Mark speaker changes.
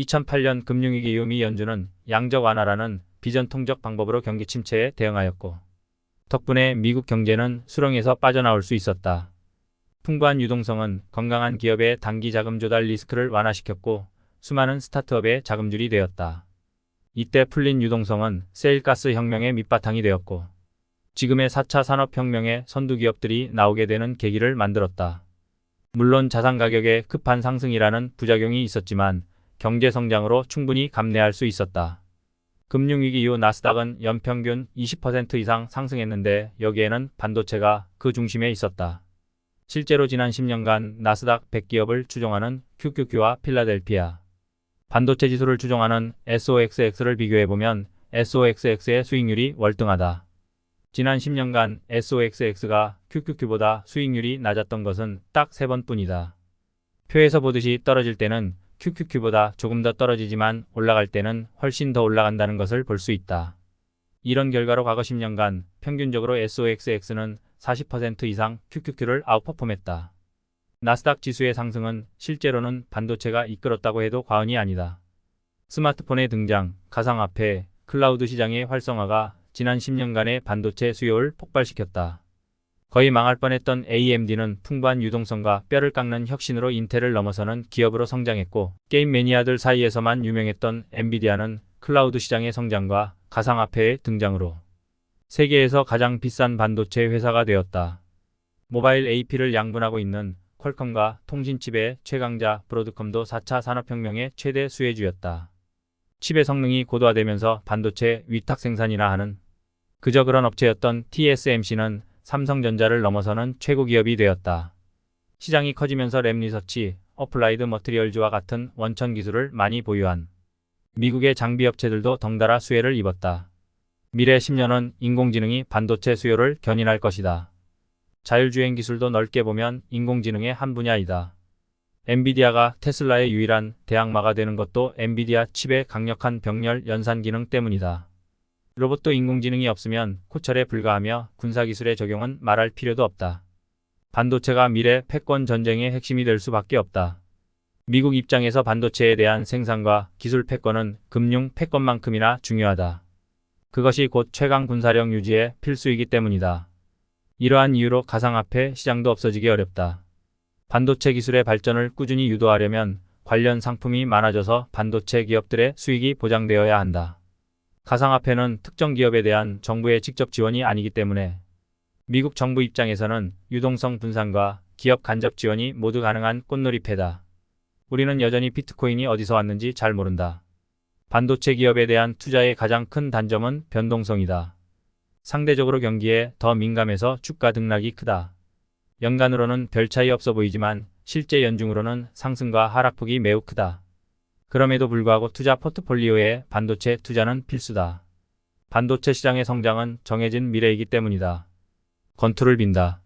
Speaker 1: 2008년 금융위기 이후 미 연준은 양적 완화라는 비전통적 방법으로 경기 침체에 대응하였고 덕분에 미국 경제는 수렁에서 빠져나올 수 있었다. 풍부한 유동성은 건강한 기업의 단기 자금 조달 리스크를 완화시켰고 수많은 스타트업의 자금줄이 되었다. 이때 풀린 유동성은 세일가스 혁명의 밑바탕이 되었고 지금의 4차 산업혁명의 선두 기업들이 나오게 되는 계기를 만들었다. 물론 자산 가격의 급한 상승이라는 부작용이 있었지만 경제 성장으로 충분히 감내할 수 있었다. 금융위기 이후 나스닥은 연평균 20% 이상 상승했는데 여기에는 반도체가 그 중심에 있었다. 실제로 지난 10년간 나스닥 100기업을 추종하는 QQQ와 필라델피아, 반도체 지수를 추종하는 SOXX를 비교해보면 SOXX의 수익률이 월등하다. 지난 10년간 SOXX가 QQQ보다 수익률이 낮았던 것은 딱 3번뿐이다. 표에서 보듯이 떨어질 때는 QQQ보다 조금 더 떨어지지만 올라갈 때는 훨씬 더 올라간다는 것을 볼 수 있다. 이런 결과로 과거 10년간 평균적으로 SOXX는 40% 이상 QQQ를 아웃퍼폼했다. 나스닥 지수의 상승은 실제로는 반도체가 이끌었다고 해도 과언이 아니다. 스마트폰의 등장, 가상화폐, 클라우드 시장의 활성화가 지난 10년간의 반도체 수요를 폭발시켰다. 거의 망할 뻔했던 AMD는 풍부한 유동성과 뼈를 깎는 혁신으로 인텔을 넘어서는 기업으로 성장했고 게임 매니아들 사이에서만 유명했던 엔비디아는 클라우드 시장의 성장과 가상화폐의 등장으로 세계에서 가장 비싼 반도체 회사가 되었다. 모바일 AP를 양분하고 있는 퀄컴과 통신칩의 최강자 브로드컴도 4차 산업혁명의 최대 수혜주였다. 칩의 성능이 고도화되면서 반도체 위탁 생산이나 하는 그저 그런 업체였던 TSMC는 삼성전자를 넘어서는 최고 기업이 되었다. 시장이 커지면서 램 리서치, 어플라이드 머트리얼즈와 같은 원천 기술을 많이 보유한 미국의 장비 업체들도 덩달아 수혜를 입었다. 미래 10년은 인공지능이 반도체 수요를 견인할 것이다. 자율주행 기술도 넓게 보면 인공지능의 한 분야이다. 엔비디아가 테슬라의 유일한 대항마가 되는 것도 엔비디아 칩의 강력한 병렬 연산 기능 때문이다. 로봇도 인공지능이 없으면 코철에 불과하며 군사기술의 적용은 말할 필요도 없다. 반도체가 미래 패권 전쟁의 핵심이 될 수밖에 없다. 미국 입장에서 반도체에 대한 생산과 기술 패권은 금융 패권만큼이나 중요하다. 그것이 곧 최강 군사력 유지의 필수이기 때문이다. 이러한 이유로 가상화폐 시장도 없어지기 어렵다. 반도체 기술의 발전을 꾸준히 유도하려면 관련 상품이 많아져서 반도체 기업들의 수익이 보장되어야 한다. 가상화폐는 특정 기업에 대한 정부의 직접 지원이 아니기 때문에 미국 정부 입장에서는 유동성 분산과 기업 간접 지원이 모두 가능한 꽃놀이패다. 우리는 여전히 비트코인이 어디서 왔는지 잘 모른다. 반도체 기업에 대한 투자의 가장 큰 단점은 변동성이다. 상대적으로 경기에 더 민감해서 주가 등락이 크다. 연간으로는 별 차이 없어 보이지만 실제 연중으로는 상승과 하락폭이 매우 크다. 그럼에도 불구하고 투자 포트폴리오에 반도체 투자는 필수다. 반도체 시장의 성장은 정해진 미래이기 때문이다. 건투를 빈다.